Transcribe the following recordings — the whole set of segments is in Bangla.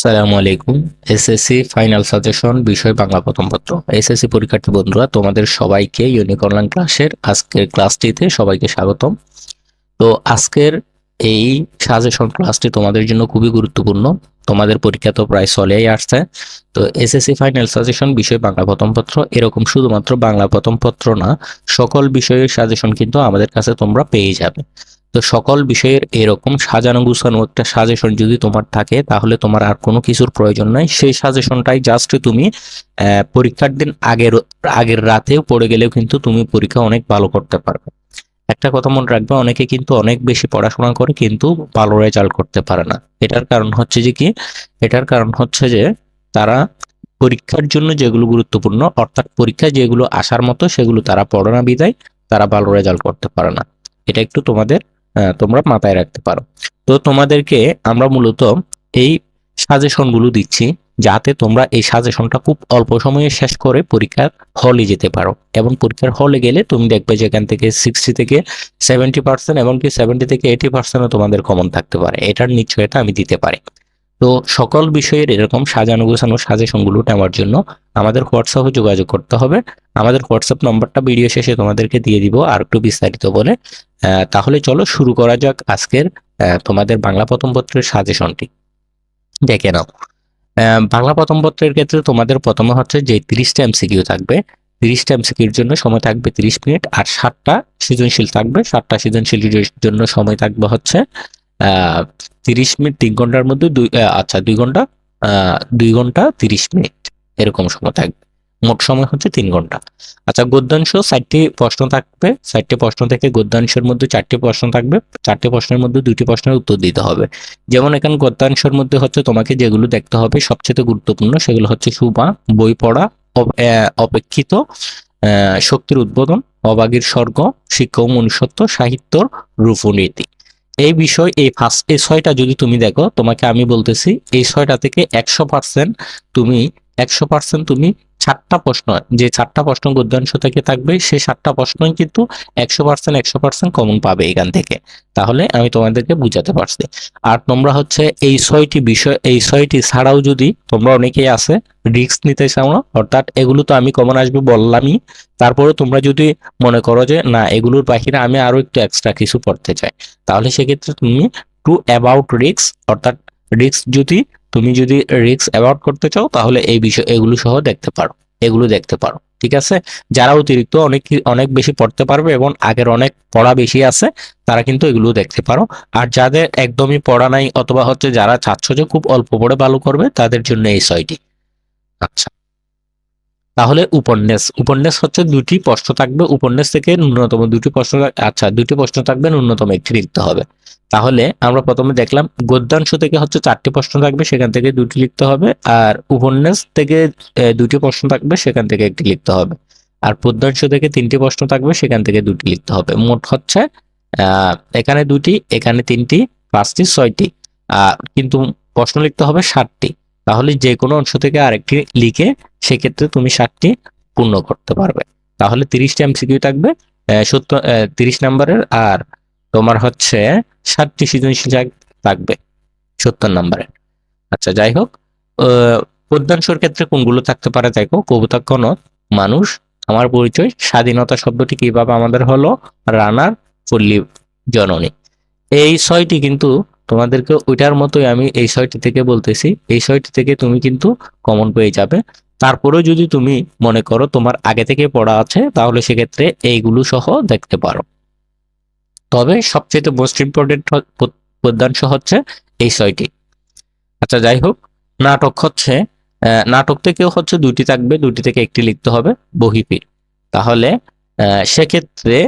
সালামু আলাইকুম। এসএসসি ফাইনাল সাজেশন, বিষয় বাংলা প্রথম পত্র। এসএসসি পরীক্ষার্থী বন্ধুরা, তোমাদের সবাইকে ইউনিক অনলাইন ক্লাসের আজকের ক্লাসটিতে সবাইকে স্বাগতম। তো আজকের এই সাজেশন ক্লাসটি তোমাদের জন্য খুবই গুরুত্বপূর্ণ। তোমাদের পরীক্ষা তো প্রায় চলেই আসছে। তো এসএসসি ফাইনাল সাজেশন, বিষয় বাংলা প্রথম পত্র, এরকম শুধুমাত্র বাংলা প্রথম পত্র না, সকল বিষয়ের সাজেশন কিন্তু আমাদের কাছে তোমরা পেয়ে যাবে। তো সকল বিষয়ের এরকম সাজানো গুছানো একটা সাজেশন যদি তোমার থাকে, তাহলে তোমার আর কোনো কিছুর প্রয়োজন নাই। সেই সাজেশনটাই জাস্ট তুমি পরীক্ষার দিন আগের আগের রাতেও পড়ে গেলেও কিন্তু তুমি পরীক্ষা অনেক ভালো করতে পারবে। একটা কথা মনে রাখবে, অনেকে কিন্তু অনেক বেশি পড়াশোনা করে কিন্তু ভালো রেজাল্ট করতে পারে না। এটার কারণ হচ্ছে যে কি? এটার কারণ হচ্ছে যে তারা পরীক্ষার জন্য যেগুলো গুরুত্বপূর্ণ, অর্থাৎ পরীক্ষায় যেগুলো আসার মতো, সেগুলো তারা পড়ে না বিদায়, তারা ভালো রেজাল্ট করতে পারে না। এটা একটু তোমাদের তোমরা মাথায় রাখতে পারো। তো তোমাদেরকে আমরা মূলত এই সাজেশনগুলো দিচ্ছি যাতে তোমরা এই সাজেশনটা খুব অল্প সময়ে শেষ করে পরীক্ষার হলে যেতে পারো। এবং পরীক্ষার হলে গেলে তুমি দেখবে যেখান থেকে সিক্সটি থেকে সেভেন্টি পার্সেন্ট এমনকি সেভেন্টি থেকে এইটি পার্সেন্টও তোমাদের কমন থাকতে পারে। এটার নিশ্চয়তা আমি দিতে পারি। তো সকল বিষয়ের এরকম সাজানো গোছানো সাজেশনগুলো নেওয়ার জন্য আমাদের হোয়াটসঅ্যাপে যোগাযোগ করতে হবে। আমাদের হোয়াটসঅ্যাপ নম্বরটা ভিডিও শেষে তোমাদেরকে দিয়ে দিব আর একটু বিস্তারিত বলে। তাহলে চলো শুরু করা যাক আজকের তোমাদের বাংলা প্রথম পত্রের সাজেশনটি। দেখে নাও। বাংলা প্রথম পত্রের ক্ষেত্রে তোমাদের প্রথমে হচ্ছে যে তিরিশটা এমসিকিউ থাকবে। তিরিশটা এমসিকিউর জন্য সময় থাকবে তিরিশ মিনিট আর ষাটটা সৃজনশীল থাকবে। ষাটটা সৃজনশীলের জন্য সময় থাকবে হচ্ছে তিরিশ মিনিট, তিন ঘণ্টার মধ্যে দুই আচ্ছা দুই ঘণ্টা দুই ঘণ্টা তিরিশ মিনিট এরকম সময় থাকবে। মোট সময় হচ্ছে তিন ঘণ্টা। আচ্ছা গদ্যাংশ চারটি প্রশ্ন থাকবে। চারটি প্রশ্ন থেকে গদ্যাংশের মধ্যে চারটি প্রশ্ন থাকবে। চারটি প্রশ্নের মধ্যে দুটি প্রশ্নের উত্তর দিতে হবে। যেমন এখানে গদ্যাংশের মধ্যে হচ্ছে তোমাকে যেগুলো দেখতে হবে, সবচেয়ে গুরুত্বপূর্ণ, সেগুলো হচ্ছে সুমা বই পড়া অপেক্ষিত শক্তির উদ্বোধন, অবাগীর স্বর্গ শিক্ষা মনুষ্যত্ব সাহিত্যর রূপনীতি। এই বিষয়, এই ফার্স্ট এই ছয়টা যদি তুমি দেখো, তোমাকে আমি বলতেছি, এই ছয়টা থেকে একশো পার্সেন্ট তুমি, একশো পার্সেন্ট তুমি চারটা প্রশ্ন যে চারটা প্রশ্ন গদ্যাংশ থেকে থাকবে সেই সাতটা প্রশ্নই কিন্তু একশো পার্সেন্ট একশো পার্সেন্ট কমন পাবে এখান থেকে। তাহলে আমি তোমাদেরকে বুঝাতে পারছি। আর তোমরা হচ্ছে এই ছয়টি বিষয়, এই ছয়টি ছাড়াও যদি তোমরা অনেকেই আছে রিস্ক নিতে চাও না, অর্থাৎ এগুলো তো আমি কমন আসবে বললামই। তারপরে তোমরা যদি মনে করো যে, না, এগুলোর বাহিরে আমি আরও একটু এক্সট্রা কিছু পড়তে চাই। তাহলে সেক্ষেত্রে তুমি টু অ্যাবাউট রিক্স অর্থাৎ রিক্স যদি তুমি যদি রিস্ক অ্যাভয়েড করতে চাও, তাহলে এই বিষয়, এগুলো সহ দেখতে পারো। এগুলো দেখতে পারো, ঠিক আছে? যারা অতিরিক্ত অনেক অনেক বেশি পড়তে পারবে এবং আগের অনেক পড়া বেশি আছে, তারা কিন্তু এগুলো দেখতে পারো। আর যাদের একদমই পড়া নাই অথবা হচ্ছে যারা চাচ্ছ যে খুব অল্প পড়ে ভালো করবে, তাদের জন্য এই ছয়টি। আচ্ছা। তাহলে উপন্যাস। উপন্যাস হচ্ছে দুটি প্রশ্ন থাকবে। উপন্যাস থেকে ন্যূনতম দুটি প্রশ্ন আচ্ছা দুটি প্রশ্ন থাকবে, ন্যূনতম একটি লিখতে হবে। তাহলে আমরা প্রথমে দেখলাম, গদ্যাংশ থেকে হচ্ছে চারটি প্রশ্ন থাকবে, সেখান থেকে দুটি লিখতে হবে, আর উপন্যাস থেকে দুটি প্রশ্ন থাকবে, সেখান থেকে একটি লিখতে হবে। আর পদ্যাংশ থেকে তিনটি প্রশ্ন থাকবে, সেখান থেকে দুটি লিখতে হবে। মোট হচ্ছে এখানে দুটি, এখানে তিনটি, পাঁচটি, ছয়টি। কিন্তু প্রশ্ন লিখতে হবে ষাটটি তাহলে যে কোনো অংশ থেকে আরেকটি লিখে সেক্ষেত্রে তুমি ষাটটি পূর্ণ করতে পারবে। তাহলে তিরিশটা এমসিকিউ থাকবে সত্তর তিরিশ নাম্বারের আর তোমার হচ্ছে ষাটটি সৃজনশীল থাক- থাকবে সত্তর নাম্বারের আচ্ছা যাই হোক পদ্যাংশর ক্ষেত্রে কোনগুলো থাকতে পারে? দেখো, কবিতা, কনক, মানুষ, আমার পরিচয়, স্বাধীনতা শব্দটি কীভাবে আমাদের হলো? রানার, পল্লী, জননী। এই ছয়টি কিন্তু তোমাদেরকে ওইটার মতোই আমি এই ছয়টি থেকে বলতেছি। এই ছয়টি থেকে তুমি কিন্তু কমন পেয়ে যাবে। তারপরেও যদি তুমি মনে করো তোমার আগে থেকে পড়া আছে, তাহলে সেক্ষেত্রে এইগুলো সহ দেখতে পারো। তবে সবচেয়ে মোস্ট ইম্পর্টেন্ট পদ্যাংশ হচ্ছে এই ছয়টি। আচ্ছা যাই হোক, নাটক হচ্ছে নাটক থেকেও হচ্ছে দুটি থাকবে দুটি থেকে একটি লিখতে হবে বহিফির তাহলে সেক্ষেত্রে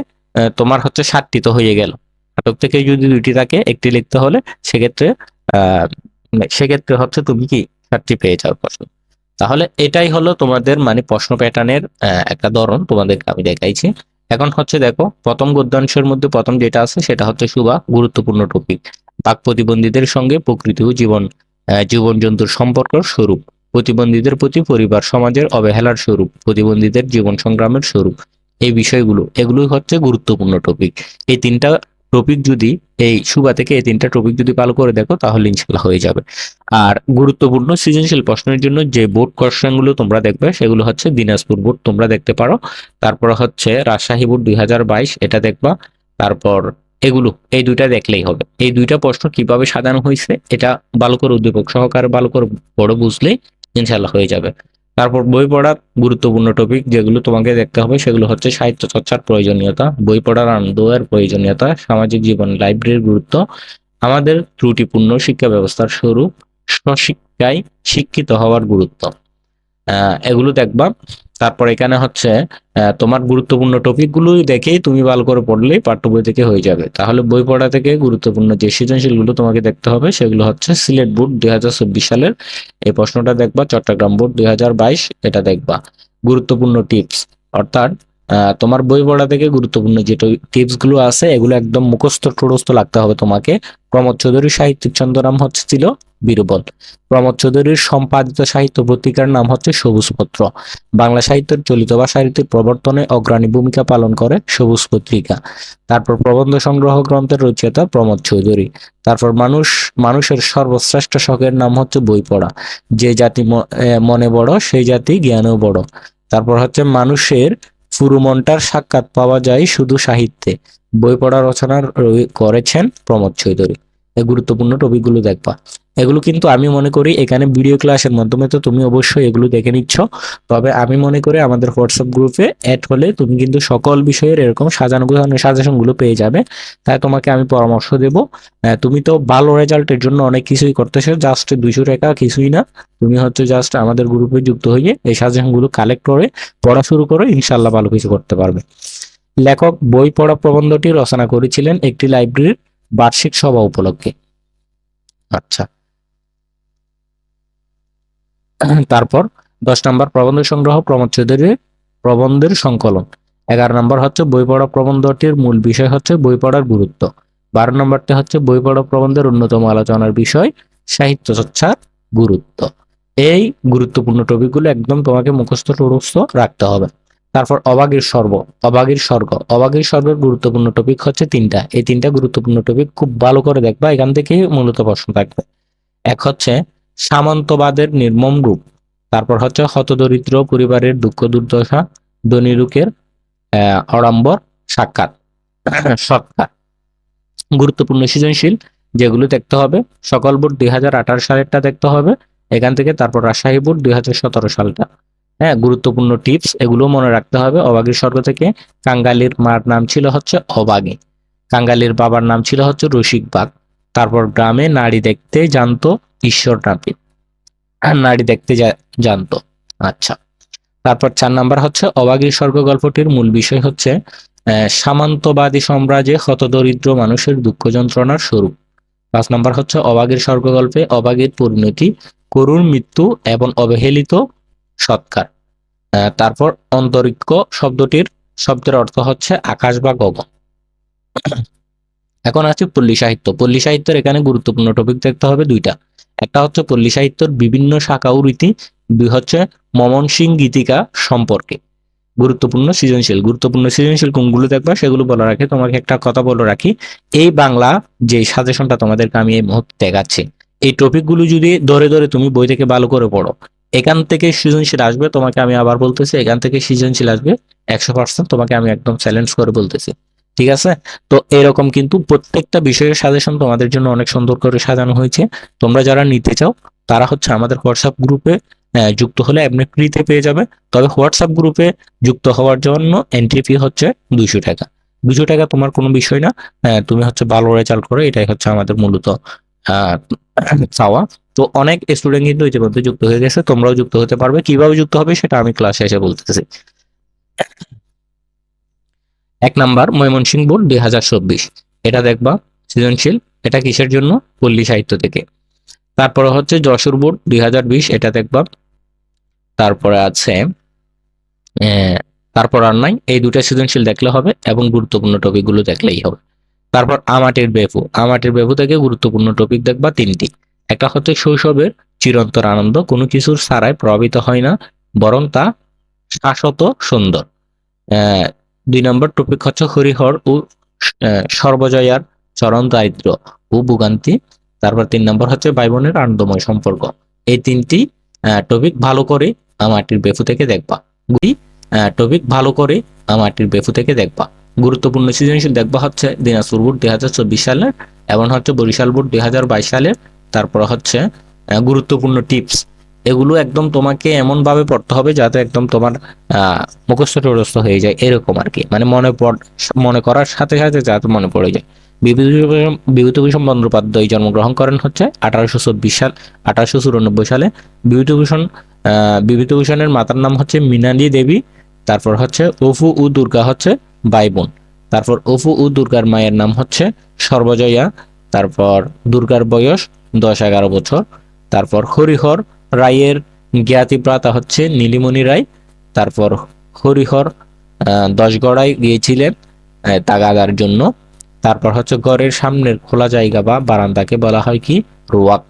তোমার হচ্ছে ষাটটি তো হয়ে গেল। নাটক থেকে যদি দুইটি থাকে, একটি লিখতে হলে সেক্ষেত্রে, আহ সেক্ষেত্রে হচ্ছে তুমি কি ষাটটি পেয়ে যাও প্রশ্ন। তাহলে এটাই হলো তোমাদের মানে প্রশ্ন প্যাটার্নের একটা ধরন তোমাদেরকে আমি দেখাইছি। এখন হচ্ছে দেখো, প্রথম গদ্যাংশের মধ্যে প্রথম যেটা আছে সেটা হচ্ছে সুবা, গুরুত্বপূর্ণ টপিক বাক প্রতিবন্ধীদের সঙ্গে প্রকৃতি ও জীবন জীবন জন্তুর সম্পর্ক স্বরূপ। প্রতিবন্ধীদের প্রতি পরিবার সমাজের অবহেলার স্বরূপ, প্রতিবন্ধীদের জীবন সংগ্রামের স্বরূপ। এই বিষয়গুলো, এগুলোই হচ্ছে গুরুত্বপূর্ণ টপিক এই তিনটা টপিক যদি এই সুবা থেকে এই তিনটা টপিক যদি ভালো করে দেখো, তাহলে ইনশাল্লাহ হয়ে যাবে। আর গুরুত্বপূর্ণ সৃজনশীল প্রশ্নের জন্য যে বোর্ড কোশ্চেনগুলো তোমরা দেখবে, সেগুলো হচ্ছে দিনাজপুর বোর্ড তোমরা দেখতে পারো। তারপর হচ্ছে রাজশাহী বোর্ড দুই হাজার বাইশ, এটা দেখবা। তারপর এগুলো, এই দুইটা দেখলেই হবে। এই দুইটা প্রশ্ন কীভাবে সাজানো হয়েছে, এটা ভালো করে উদ্দীপক সহকারে, ভালো করে বড় বুঝলেই ইনশাল্লাহ হয়ে যাবে। তারপর বই পড়ার গুরুত্বপূর্ণ টপিক যেগুলো তোমাকে দেখতে হবে, সেগুলো হচ্ছে সাহিত্য চর্চার প্রয়োজনীয়তা, বই পড়ার আনন্দ এর প্রয়োজনীয়তা, সামাজিক জীবন লাইব্রেরির গুরুত্ব, আমাদের ত্রুটিপূর্ণ শিক্ষা ব্যবস্থার স্বরূপ, স্বশিক্ষায় শিক্ষিত হওয়ার গুরুত্ব। এগুলো দেখবা। তারপর এখানে হচ্ছে তোমার গুরুত্বপূর্ণ টপিকগুলো দেখেই তুমি ভালো করে পড়লেই পাঠ্য বই থেকে হয়ে যাবে। তাহলে বই পড়া থেকে গুরুত্বপূর্ণ যে সৃজনশীলগুলো তোমাকে দেখতে হবে, সেগুলো হচ্ছে সিলেট বোর্ড দুই হাজার চব্বিশ সালের। এই প্রশ্নটা দেখবা, চট্টগ্রাম বোর্ড দুই হাজার বাইশ, এটা দেখবা। গুরুত্বপূর্ণ টিপস অর্থাৎ তোমার বই পড়া থেকে গুরুত্বপূর্ণ যে টিপসগুলো আছে, এগুলো একদম মুখস্থ টুরস্থ লাগতে হবে তোমাকে। প্রমোদ চৌধুরী সাহিত্যিক ছন্দনাম হচ্ছে ছিল বীরবল। প্রমোদ চৌধুরীর সম্পাদিত সাহিত্য পত্রিকার নাম হচ্ছে সবুজ পত্র। বাংলা সাহিত্যের চলিত ভাষা রীতির প্রবর্তনে অগ্রণী ভূমিকা পালন করে সবুজ পত্রিকা। তারপর প্রবন্ধ সংগ্রহ গ্রন্থের রচয়িতা প্রমোদ চৌধুরী। তারপর মানুষ, মানুষের সর্বশ্রেষ্ঠ শখের নাম হচ্ছে বই পড়া। যে জাতি মনে বড়, সেই জাতি জ্ঞানেও বড়। তারপর হচ্ছে মানুষের পুরো মনটার সাক্ষাৎ পাওয়া যায় শুধু সাহিত্যে। বই পড়া রচনা করেছেন প্রমোদ চৌধুরী। গুরুত্বপূর্ণ টপিকগুলো দেখবা। এগুলো কিন্তু আমি মনে করি এখানে ভিডিও ক্লাসের মাধ্যমে তো তুমি অবশ্যই এগুলো দেখে নিচ্ছ। তবে আমি মনে করি আমাদের হোয়াটসঅ্যাপ গ্রুপে অ্যাড হলে তুমি কিন্তু সকল বিষয়ের এরকম সাজানো গোছানো সাজেশনগুলো পেয়ে যাবে। তাই তোমাকে আমি পরামর্শ দেব। তুমি তো ভালো রেজাল্টের জন্য অনেক কিছুই করতেছো জাস্ট দুইশো টাকা কিছুই না। তুমি হচ্ছে জাস্ট আমাদের গ্রুপে যুক্ত হয়ে এই সাজেশনগুলো কালেক্ট করে পড়া শুরু করে ইনশাল্লাহ ভালো কিছু করতে পারবে। লেখক, বই পড়া প্রবন্ধটি রচনা করেছিলেন একটি লাইব্রেরির বার্ষিক সভা উপলক্ষে। আচ্ছা। তারপর দশ নম্বর প্রবন্ধ সংগ্রহ প্রমোদ চৌধুরীর প্রবন্ধের সংকলন। এগারো নম্বর হচ্ছে বই পড়া প্রবন্ধটির মূল বিষয় হচ্ছে বই পড়ার গুরুত্ব। বারো নম্বরটি হচ্ছে বই পড়া প্রবন্ধের অন্যতম আলোচনার বিষয়, সাহিত্য চর্চার গুরুত্ব। এই গুরুত্বপূর্ণ টপিকগুলো একদম তোমাকে মুখস্থ টুরস্থ রাখতে হবে। তারপর অবাগের স্বর্গ অবাগের স্বর্গ অবাগের স্বর্গের গুরুত্বপূর্ণ টপিক হচ্ছে তিনটা। এই তিনটা গুরুত্বপূর্ণ টপিক খুব ভালো করে দেখবা, এখান থেকে মূলত প্রশ্ন থাকবে। এক হচ্ছে সামন্তবাদের নির্মম রূপ। তারপর হচ্ছে হতদরিদ্র পরিবারের দুঃখ দুর্দশা ধনীরুকের আহ, অড়ম্বর সাক্ষাৎ সৎকার। গুরুত্বপূর্ণ সৃজনশীল যেগুলো দেখতে হবে। সকল বোর্ড দুই হাজার আঠারো সালেরটা দেখতে হবে। এখান থেকে তারপর রাজশাহী বোর্ড দুই হাজার সতেরো সালটা। হ্যাঁ গুরুত্বপূর্ণ টিপস এগুলো মনে রাখতে হবে। অবাগীর স্বর্গ থেকে কাঙ্গালির মার নাম ছিল হচ্ছে অবাগী। কাঙ্গালির বাবার নাম ছিল হচ্ছে রসিক বাগ তারপর গ্রামে নারী দেখতে জানতো ঈশ্বর নাপিত নারী দেখতে জানতো। আচ্ছা। তারপর চার নাম্বার হচ্ছে অবাগীর স্বর্গ গল্পটির মূল বিষয় হচ্ছে সামন্তবাদী সাম্রাজ্যে হতদরিদ্র মানুষের দুঃখ যন্ত্রণার স্বরূপ। পাঁচ নাম্বার হচ্ছে অবাগীর স্বর্গ গল্পে অবাগীর পরিণতি, করুণ মৃত্যু এবং অবহেলিত সৎকার। তারপর অন্তরিক্ষ শব্দটির শব্দের অর্থ হচ্ছে আকাশ বা গগন। এখন আছে পল্লী সাহিত্য। পল্লী সাহিত্যের এখানে গুরুত্বপূর্ণ টপিক দেখতে হবে দুইটা। একটা হচ্ছে পল্লী সাহিত্যের বিভিন্ন শাখা ও রীতি, দুই হচ্ছে মমন সিং গীতিকা সম্পর্কে। গুরুত্বপূর্ণ সৃজনশীল। গুরুত্বপূর্ণ সৃজনশীল কোনগুলো দেখবা সেগুলো বলে রাখি তোমাকে একটা কথা বলে রাখি। এই বাংলা যে সাজেশনটা তোমাদেরকে আমি এই মুহূর্তে দেখাচ্ছি, এই টপিকগুলো যদি ধরে ধরে তুমি বই থেকে ভালো করে পড়ো, এখান থেকে সৃজনশীল আসবে, তোমাকে আমি আবার বলতেছি, এখান থেকে সৃজনশীল আসবে, একশো পার্সেন্ট তোমাকে আমি একদম চ্যালেঞ্জ করে বলতেছি। ঠিক আছে? তো এরকম কিন্তু প্রত্যেকটা বিষয়ের সাজেশন তোমাদের জন্য অনেক সুন্দর করে সাজানো হয়েছে। তোমরা যারা নিতে চাও, তারা হচ্ছে আমাদের হোয়াটসঅ্যাপ গ্রুপে যুক্ত হলে এমনি ফ্রিতে পেয়ে যাবে। তবে হোয়াটসঅ্যাপ গ্রুপে যুক্ত হওয়ার জন্য এন্ট্রি ফি হচ্ছে দুইশো টাকা। দুশো টাকা তোমার কোনো বিষয় না। তুমি হচ্ছে ভালো রেজাল্ট করো, এটাই হচ্ছে আমাদের মূলত চাওয়া। তো অনেক স্টুডেন্ট কিন্তু ইতিমধ্যে যুক্ত হয়ে গেছে, তোমরাও যুক্ত হতে পারবে। কীভাবে যুক্ত হবে সেটা আমি ক্লাসে এসে বলতেছি। এক নাম্বার ময়মনসিংহ বোর্ড দুই হাজার চব্বিশ। এটা দেখবা, সৃজনশীল, এটা কিসের জন্য? পল্লী সাহিত্য থেকে। তারপরে হচ্ছে যশোর বোর্ড দুই হাজার বিশ, এটা দেখবা। তারপরে আছে তারপর আর নাই। এই দুটা সৃজনশীল দেখলে হবে এবং গুরুত্বপূর্ণ টপিকগুলো দেখলেই হবে। তারপর আমাটির বেফু। আমাটির বেফু থেকে গুরুত্বপূর্ণ টপিক দেখবা তিনটি। একটা হচ্ছে শৈশবের চিরন্তর আনন্দ, কোনো কিছুর ছাড়াই প্রভাবিত হয় না, বরং তা শাশ্বত সুন্দর। দুই নম্বর, টপিক হচ্ছে হরিহর ও সর্বজয়ার চরম দারিদ্র ও ভোগান্তি। তারপর তিন নম্বর হচ্ছে ভাই বোনের আনন্দময় সম্পর্ক। এই তিনটি টপিক ভালো করে আমাটির বেফু থেকে দেখবা। টপিক ভালো করে আমাটির বেফু থেকে দেখবা। গুরুত্বপূর্ণ সৃজনশীল দেখবা হচ্ছে দিনাজপুর বোর্ড দুই হাজার চব্বিশ সালের এবং হচ্ছে বরিশাল বোর্ড দুই হাজার বাইশ সালের তারপর হচ্ছে গুরুত্বপূর্ণ টিপস। এগুলো একদম তোমাকে এমন ভাবে পড়তে হবে যাতে একদম তোমার মুখস্থ টরস্থ হয়ে যায়, এরকম আর কি। মানে মনে পড়, মনে করার সাথে সাথে যাতে মনে পড়ে যায়। বিভূতিভূষণ বিভূতিভূষণ বন্দ্যোপাধ্যায় জন্মগ্রহণ করেন হচ্ছে আঠারোশো চব্বিশ সাল, আঠারোশো চুরানব্বই সালে। বিভূতিভূষণ বিভূতিভূষণের মাতার নাম হচ্ছে মৃণালী দেবী, তারপর হচ্ছে অফু ও দুর্গা হচ্ছে ভাই বোন তারপর অফু ও দুর্গার মায়ের নাম হচ্ছে সর্বজয়া, তারপর দুর্গার বয়স দশ এগারো বছর। তারপর হরিহর রায়ের জ্ঞাতিপ্রাতা হচ্ছে নীলিমণি রায়। তারপর হরিহর দশগড়ায় গিয়েছিলেন তাগাদার জন্য। তারপর হচ্ছে গড়ের সামনের খোলা জায়গা বা বারান্দাকে বলা হয় কি? রোয়াক।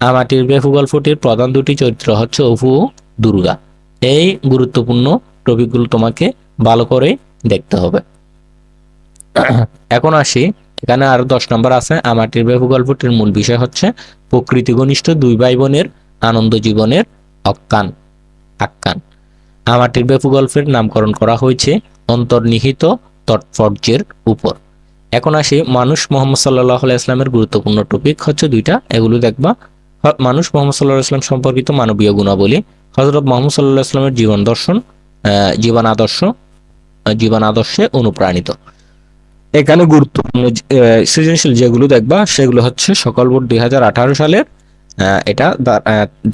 আমাটির বেফু গল্পটির প্রধান দুটি চরিত্র হচ্ছে অপু ও দুর্গা এই গুরুত্বপূর্ণ টপিকগুলো তোমাকে ভালো করে দেখতে হবে। এখন আসি। এখানে আরও দশ নম্বর আছে। আমাটির বেফু গল্পটির মূল বিষয় হচ্ছে প্রকৃতি ঘনিষ্ঠ দুই ভাই বোনের আনন্দ জীবনের অক্কান, আক্কান। আমাটির বেফু গল্পের নামকরণ করা হয়েছে অন্তর্নিহিত তৎপর্যের উপর। এখন আসি মানুষ মোহাম্মদ সাল্লাহ ইসলামের গুরুত্বপূর্ণ টপিক হচ্ছে দুইটা। এগুলো দেখবা মানুষ মোহাম্মদ সাল্লাহ ইসলাম সম্পর্কিত মানবীয় গুণাবলী। হজরত মোহাম্মদ সাল্লাহ ইসলামের জীবন দর্শন জীবন আদর্শ জীবন আদর্শে অনুপ্রাণিত। এখানে গুরুত্বপূর্ণ সৃজনশীল যেগুলো দেখবা, সেগুলো হচ্ছে সকল বোর্ড দুই হাজার আঠারো সালের এটা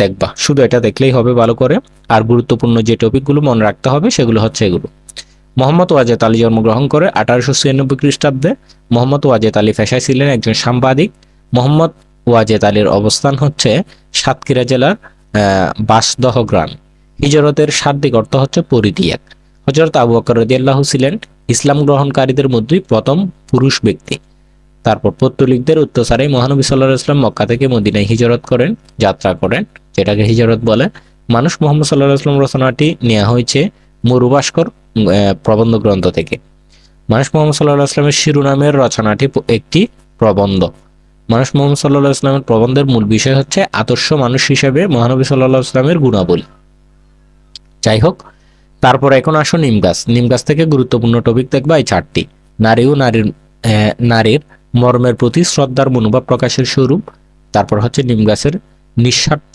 দেখবা। শুধু এটা দেখলেই হবে ভালো করে। আর গুরুত্বপূর্ণ যে টপিকগুলো মনে রাখতে হবে, সেগুলো হচ্ছে এগুলো। মোহাম্মদ ওয়াজেদ আলী জন্মগ্রহণ করে আঠারোশো ছিয়ানব্বই খ্রিস্টাব্দে মোহাম্মদ ওয়াজেদ আলী পেশায় ছিলেন একজন সাংবাদিক। মোহাম্মদ ওয়াজেদ আলীর অবস্থান হচ্ছে সাতক্ষীরা জেলার বাসদহ গ্রাম। হিজরতের শাব্দিক অর্থ হচ্ছে পরিত্যাগ হজরত আবু বকর রদিয়াল্লাহু ছিলেন ইসলাম গ্রহণকারীদের মধ্যেই প্রথম পুরুষ ব্যক্তি। তারপর পত্তলিকদের অত্যাচারে মহানবী সাল্লাহ ইসলাম মক্কা থেকে মদিনায় হিজরত করেন যাত্রা করেন যেটাকে হিজরত বলে। মানুষ মোহাম্মদ সাল্লাহ ইসলাম রচনাটি নেওয়া হয়েছে মরুভাস্কর উম, প্রবন্ধ গ্রন্থ থেকে। মানুষ মোহাম্মদ সাল্লাহ ইসলামের শিরোনামের রচনাটি একটি প্রবন্ধ। মানুষ মোহাম্মদ সাল্লাহ ইসলামের প্রবন্ধের মূল বিষয় হচ্ছে আদর্শ মানুষ হিসেবে মহানবী সাল্লাহ ইসলামের গুণাবলী। যাই হোক তারপর এখন আসো নিম গাছ। নিম গাছ থেকে গুরুত্বপূর্ণ টপিক দেখবা এই চারটি। নারী ও নারীর নারীর মর্মের প্রতি শ্রদ্ধার মনোভাব প্রকাশের স্বরূপ। তারপর হচ্ছে নিম গাছের নিঃস্বার্থ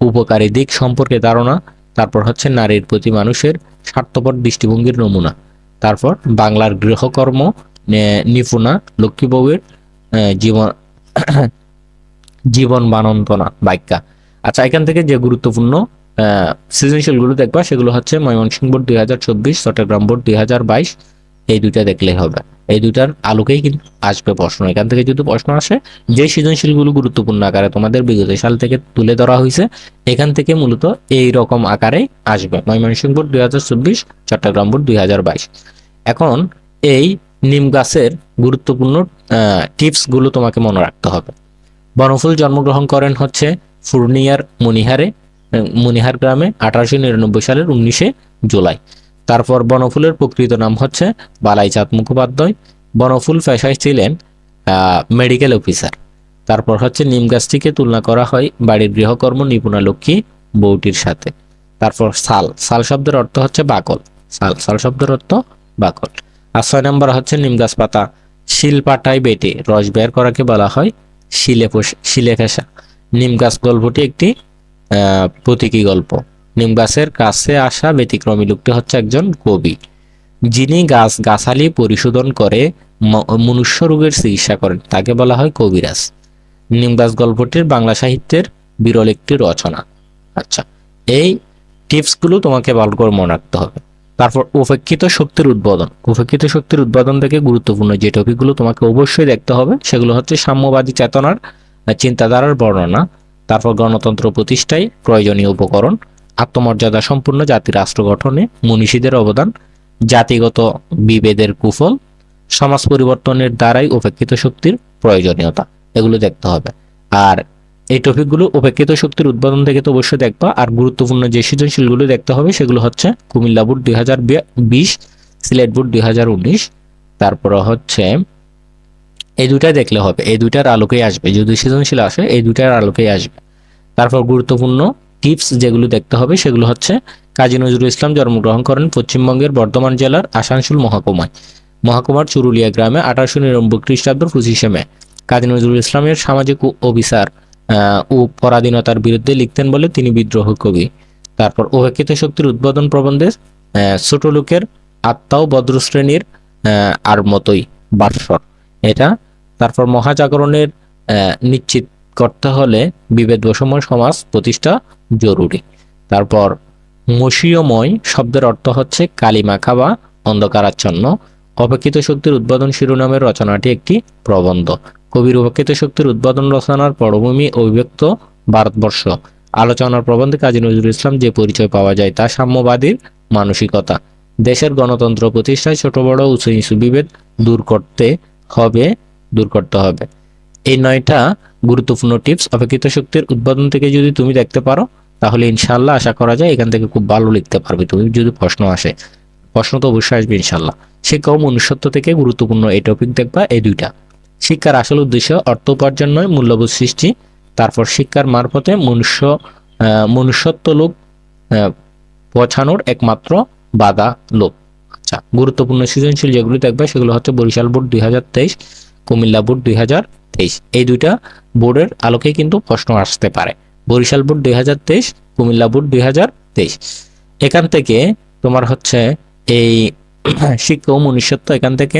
উপকারী দিক সম্পর্কে ধারণা। তারপর হচ্ছে নারীর প্রতি মানুষের স্বার্থপর দৃষ্টিভঙ্গির নমুনা। তারপর বাংলার গৃহকর্ম নিপুণা লক্ষ্মী বউয়ের আহ, জীবন জীবন বানন্তনা বাক্যা। আচ্ছা এখান থেকে যে গুরুত্বপূর্ণ সৃজনশীলগুলো দেখবা সেগুলো হচ্ছে ময়মনসিংহ বোর্ড দুই হাজার চব্বিশ চট্টগ্রাম বোর্ড দুই হাজার বাইশ এই দুইটা দেখলেই হবে। এই দুইটার আলোকেই কিন্তু আসবে প্রশ্ন। এখান থেকে যদি প্রশ্ন আসে, যে সৃজনশীলগুলো গুরুত্বপূর্ণ আকারে তোমাদের বিগত সাল থেকে তুলে ধরা হয়েছে, এখান থেকে মূলত এই রকম আকারে আসবে। ময়মনসিংহ বোর্ড দুই হাজার চব্বিশ, চট্টগ্রাম বোর্ড দুই হাজার বাইশ। এখন এই নিম গাছের গুরুত্বপূর্ণ টিপসগুলো তোমাকে মনে রাখতে হবে। বনফুল জন্মগ্রহণ করেন হচ্ছে পূর্ণিয়ার মনিহারে মনিহার গ্রামে আঠারোশো নিরানব্বই সালের উনিশে জুলাই। তারপর বনফুলের প্রকৃত নাম হচ্ছে বালাইচাঁদ মুখোপাধ্যায়। বনফুল পেশায় ছিলেন মেডিকেল অফিসার তারপর হচ্ছে নিম গাছটিকে তুলনা করা হয় বাড়ির গৃহকর্ম নিপুণা লক্ষ্মী বউটির সাথে। তারপর সাল সাল শব্দের অর্থ হচ্ছে বাকল। সাল সাল শব্দের অর্থ বাকল। আর ছয় নম্বর হচ্ছে নিম গাছ পাতা। শিল পাটায় বেটে রস বের করাকে বলা হয় শিলে শিলে ফেসা। নিম গাছ গল্পটি একটি প্রতীকী গল্প। নিম গাছের কাছে আসা ব্যতিক্রমী লোকটি হচ্ছে একজন কবি, যিনি গাছ গাছালি পরিশোধন করে মনুষ্য রোগের চিকিৎসা করেন। তাকে বলা হয় কবিরাজ। নিম গাছ গল্পটির বাংলা সাহিত্যের বিরল একটি রচনা। আচ্ছা এই টিপসগুলো তোমাকে ভালো করে মনে রাখতে হবে। তারপর উপেক্ষিত শক্তির উদ্বোধন। উপেক্ষিত শক্তির উদ্বোধন থেকে গুরুত্বপূর্ণ যে টপিকগুলো তোমাকে অবশ্যই দেখতে হবে, সেগুলো হচ্ছে সাম্যবাদী চেতনার চিন্তাধারার বর্ণনা, তারপর গণতন্ত্র প্রতিষ্ঠায় প্রয়োজনীয় উপকরণ আত্মমর্যাদা সম্পূর্ণ জাতি রাষ্ট্র গঠনে মনীষীদের অবদান, জাতিগত বিভেদের কুফল, সমাজ পরিবর্তনের দ্বারাই উপেক্ষিত শক্তির প্রয়োজনীয়তা। এগুলো দেখতে হবে। আর এই টপিকগুলো উপেক্ষিত শক্তির উদ্বোধন থেকে তো অবশ্যই দেখবা। আর গুরুত্বপূর্ণ যে সৃজনশীলগুলো দেখতে হবে সেগুলো হচ্ছে কুমিল্লা বোর্ড দুই হাজার বিশ, সিলেট বোর্ড দুই হাজার উনিশ। তারপরে হচ্ছে এই দুইটাই দেখলে হবে। এই দুইটার আলোকেই আসবে। যদি সৃজনশীল আসে, এই দুইটার আলোকেই আসবে। তারপর গুরুত্বপূর্ণ টিপস যেগুলো দেখতে হবে সেগুলো হচ্ছে কাজী নজরুল ইসলাম জন্মগ্রহণ করেন পশ্চিমবঙ্গের বর্ধমান জেলার আসানসোল মহকুমায়। মহকুমার চুরুলিয়া গ্রামে আঠারোশো নিরানব্বই খ্রিস্টাব্দ পঁচিশে মে। কাজী নজরুল ইসলামের সামাজিক অভিসার ও পরাধীনতার বিরুদ্ধে লিখতেন বলে তিনি বিদ্রোহ কবি। তারপর উপেক্ষিত শক্তির উদ্বোধন প্রবন্ধে ছোট লোকের আত্মাও বদ্র শ্রেণির আহ, আর মতোই বাৎসর এটা তারপর মহাজাগরণের নিশ্চিত করতে হলে বিভেদ বৈষম্য সমাজ প্রতিষ্ঠা জরুরি। তারপর মসীয়ময় শব্দের অর্থ হচ্ছে কালিমাখা বা অন্ধকারাচ্ছন্ন। অপেক্ষিত শক্তির উদ্বোধন শিরোনামের রচনাটি একটি প্রবন্ধ। কবির উপেক্ষিত শক্তির উদ্বোধন রচনার পটভূমি অভিব্যক্ত ভারতবর্ষ। আলোচনার প্রবন্ধে কাজী নজরুল ইসলাম যে পরিচয় পাওয়া যায় তা সাম্যবাদীর মানসিকতা। দেশের গণতন্ত্র প্রতিষ্ঠায় ছোট, বড়, উঁচু, নিচু বিভেদ দূর করতে হবে, দূর করতে হবে। এই নয়টা গুরুত্বপূর্ণ টিপস অপেক্ষিত শক্তির উদ্বোধন থেকে যদি তুমি দেখতে পারো, তাহলে ইনশাল্লাহ আশা করা যায় এখান থেকে খুব ভালো লিখতে পারবে। তুমি যদি প্রশ্ন আসে, প্রশ্ন তো অবশ্যই আসবে ইনশাল্লাহ শিক্ষা ও মনুষ্যত্ব থেকে গুরুত্বপূর্ণ এই টপিক দেখবা, এই দুইটা। শিক্ষার আসল উদ্দেশ্য অর্থ উপার্জন নয়, মূল্যবোধ সৃষ্টি। তারপর শিক্ষার মারফতে মনুষ্য মনুষ্যত্ব লোক পৌঁছানোর একমাত্র বাধা লোক। আচ্ছা গুরুত্বপূর্ণ সৃজনশীল যেগুলো দেখবে, সেগুলো হচ্ছে বরিশাল বোর্ড দুই হাজার তেইশ, কুমিল্লা বোর্ড দুই হাজার তেইশ। এই দুইটা বোর্ডের আলোকে কিন্তু প্রশ্ন আসতে পারে। বরিশাল বোর্ড দুই হাজার তেইশ, কুমিল্লা বোর্ড দুই হাজার তেইশ। এখান থেকে তোমার হচ্ছে এই শিক্ষা ও মনুষ্যত্ব, এখান থেকে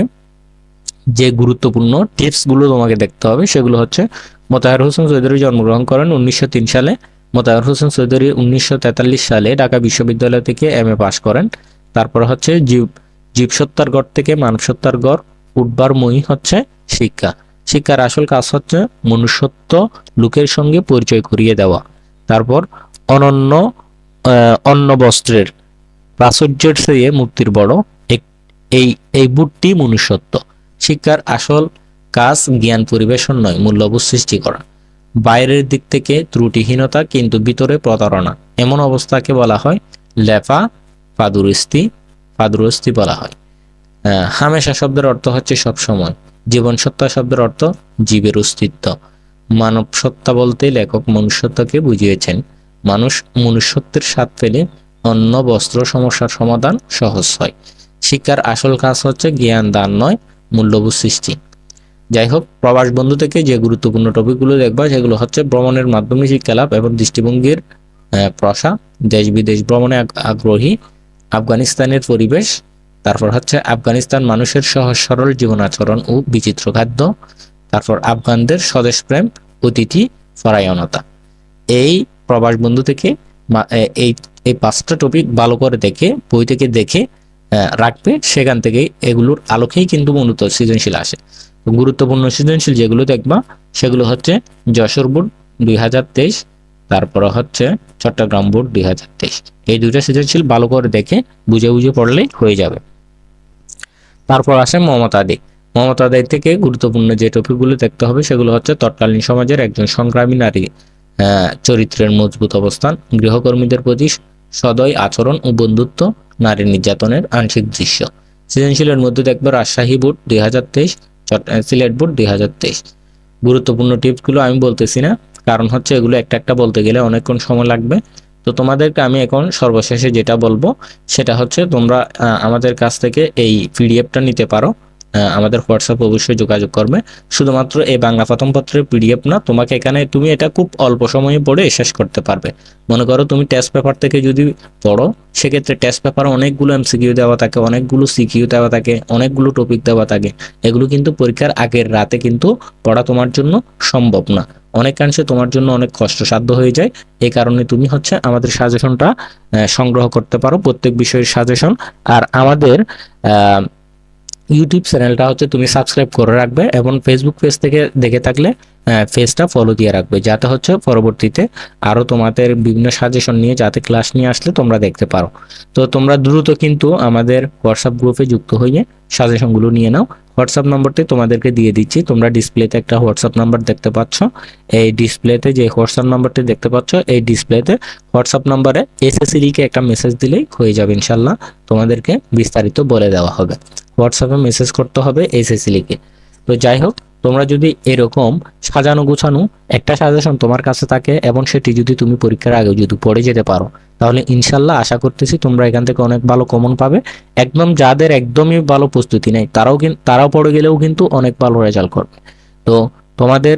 যে গুরুত্বপূর্ণ টিপসগুলো তোমাকে দেখতে হবে, সেগুলো হচ্ছে মোতাহার হোসেন চৌধুরী জন্মগ্রহণ করেন উনিশশো তিন সালে। মোতাহার হোসেন চৌধুরী উনিশশো তেতাল্লিশ সালে ঢাকা বিশ্ববিদ্যালয় থেকে এম এ পাশ করেন। তারপর হচ্ছে জীব, জীবসত্তার গড় থেকে মানবসত্তার গড়, উঠবার মই হচ্ছে শিক্ষা। শিক্ষার আসল কাজ হচ্ছে মনুষ্যত্ব, লোকের সঙ্গে পরিচয় করিয়ে দেওয়া। তারপর অনন্য অন্ন বস্ত্রের প্রাচুর্যের চেয়ে মুক্তির বড় এই এই বুটটি মনুষ্যত্ব। শিক্ষার আসল কাজ জ্ঞান পরিবেশন নয়, মূল্যবোধ সৃষ্টি করা। বাইরের দিক থেকে ত্রুটিহীনতা কিন্তু ভিতরে প্রতারণা। এমন অবস্থাকে বলা হয় লেফা ফাদুরস্তি ফাদুরস্তি বলা হয়। হামেশা শব্দের অর্থ হচ্ছে সব সময় জীবন সত্তা শব্দের অর্থ জীবের অস্তিত্ব। মানব সত্তা বলতে লেখক মনুষ্যত্বকে বুঝিয়েছেন। মানুষ মনুষ্যত্বের স্বাদ পেলে অন্য বস্ত্র সমস্যার সমাধান সহজ হয়। শিক্ষার আসল কাজ হচ্ছে জ্ঞান দান নয় মূল্যবোধ সৃষ্টি। যাই হোক প্রবাস বন্ধু থেকে যে গুরুত্বপূর্ণ টপিকগুলো দেখবা সেগুলো হচ্ছে ভ্রমণের মাধ্যমে শিক্ষা লাভ এবং দৃষ্টিভঙ্গির আহ, প্রসার। দেশ বিদেশ ভ্রমণে আগ- আগ্রহী আফগানিস্তানের পরিবেশ তারপর হচ্ছে আফগানিস্তান মানুষের সহজ সরল জীবন আচরণ ও বিচিত্র খাদ্য। তারপর আফগানদের স্বদেশ প্রেম, অতিথি পরায়ণতা এই প্রবাস বন্ধু থেকে এই এই পাঁচটা টপিক ভালো করে দেখে, বই থেকে দেখে রাখবে। সেখান থেকে এগুলোর আলোকেই কিন্তু মূলত সৃজনশীল আসে। গুরুত্বপূর্ণ সৃজনশীল যেগুলো দেখবা, সেগুলো হচ্ছে যশোর বোর্ড দুই হাজার তেইশ, তারপরে হচ্ছে চট্টগ্রাম বোর্ড দুই হাজার তেইশ। এই দুইটা সৃজনশীল ভালো করে দেখে, বুঝে বুঝে পড়লেই হয়ে যাবে। তারপর আসে মমতা দে। মমতা দেয় থেকে গুরুত্বপূর্ণ যে টপিকগুলো দেখতে হবে, সেগুলো হচ্ছে তৎকালীন সমাজের একজন সংগ্রামী নারী চরিত্রের মজবুত অবস্থান, গৃহকর্মীদের প্রতি সদয় আচরণ ও বন্ধুত্ব, নারী নির্যাতনের আংশিক দৃশ্য। সৃজনশীলের মধ্যে দেখবে রাজশাহী বোর্ড দুই হাজার তেইশ সিলেট বোর্ড দুই হাজার তেইশ। গুরুত্বপূর্ণ টিপসগুলো আমি বলতেছি না, কারণ হচ্ছে এগুলো একটা একটা বলতে গেলে অনেকক্ষণ সময় লাগবে। তো তোমাদেরকে আমি এখন সর্বশেষে যেটা বলব, সেটা হচ্ছে তোমরা আমাদের কাছ থেকে এই পিডিএফটা নিতে পারো। আমাদের হোয়াটসঅ্যাপ অবশ্যই যোগাযোগ করবে। শুধুমাত্র এই বাংলা প্রথম পত্রের পিডিএফ না, তোমাকে এখানে তুমি এটা খুব অল্প সময়ে পড়ে শেষ করতে পারবে। মনে করো তুমি টেস্ট পেপার থেকে যদি পড়ো, সেক্ষেত্রে টেস্ট পেপার অনেকগুলো এমসিকিউ দেওয়া থাকে, অনেকগুলো সিকিউ দেওয়া থাকে, অনেকগুলো টপিক দেওয়া থাকে। এগুলো কিন্তু পরীক্ষার আগের রাতে কিন্তু পড়া তোমার জন্য সম্ভব না। অনেকাংশে তোমার জন্য অনেক কষ্টসাধ্য হয়ে যায়। এই কারণে তুমি হচ্ছে আমাদের সাজেশনটা সংগ্রহ করতে পারো প্রত্যেক বিষয়ের সাজেশন আর আমাদের ইউটিউব চ্যানেলটা হচ্ছে তুমি সাবস্ক্রাইব করে রাখবে এবং ফেসবুক পেজ থেকে দেখে থাকলে পেজটা ফলো দিয়ে রাখবে। যাতে হচ্ছে পরবর্তীতে আরও তোমাদের বিভিন্ন সাজেশন নিয়ে যাতে ক্লাস নিয়ে আসলে তোমরা দেখতে পারো। তো তোমরা দ্রুত কিন্তু আমাদের হোয়াটসঅ্যাপ গ্রুপে যুক্ত হয়ে সাজেশনগুলো নিয়ে নাও। হোয়াটসঅ্যাপ নম্বরটি তোমাদেরকে দিয়ে দিচ্ছি। তোমরা ডিসপ্লেতে একটা হোয়াটসঅ্যাপ নাম্বার দেখতে পাচ্ছ। এই ডিসপ্লেতে যে হোয়াটসঅ্যাপ নাম্বারটি দেখতে পাচ্ছ, এই ডিসপ্লেতে হোয়াটসঅ্যাপ নাম্বারে এসএসসি লিখে একটা মেসেজ দিলেই হয়ে যাবে ইনশাল্লাহ তোমাদেরকে বিস্তারিত বলে দেওয়া হবে। হোয়াটসঅ্যাপে মেসেজ করতে হবে এসএসসি লিখে তো যাই হোক তোমরা যদি এরকম সাজানো গুছানো একটা সাজেশন তোমার কাছে থাকে এবং সেটি যদি তুমি পরীক্ষার আগে যদি পড়ে যেতে পারো, তাহলে ইনশাল্লাহ আশা করতেছি তোমরা এখান থেকে অনেক ভালো কমন পাবে। একদম যাদের একদমই ভালো প্রস্তুতি নেই, তারাও কিন্তু তারাও পড়ে গেলেও কিন্তু অনেক ভালো রেজাল্ট করবে। তো তোমাদের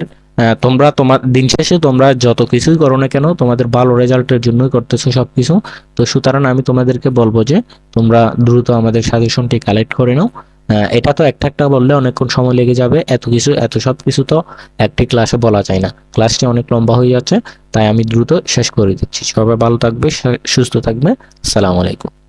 তোমরা তোমার, দিন শেষে তোমরা যত কিছুই করো না কেন, তোমাদের ভালো রেজাল্টের জন্যই করতেছো সব কিছু তো সুতরাং আমি তোমাদেরকে বলব যে, তোমরা দ্রুত আমাদের সাজেশনটি কালেক্ট করে নাও। এটা তো একটা একটা বললে অনেকক্ষণ সময় লেগে যাবে, এত কিছু, এত সব কিছু তো একটি ক্লাসে বলা যায় না। ক্লাসটি অনেক লম্বা হয়ে যাচ্ছে, তাই আমি দ্রুত শেষ করে দিচ্ছি। সবাই ভালো থাকবে সুস্থ থাকবে, সালাম আলাইকুম।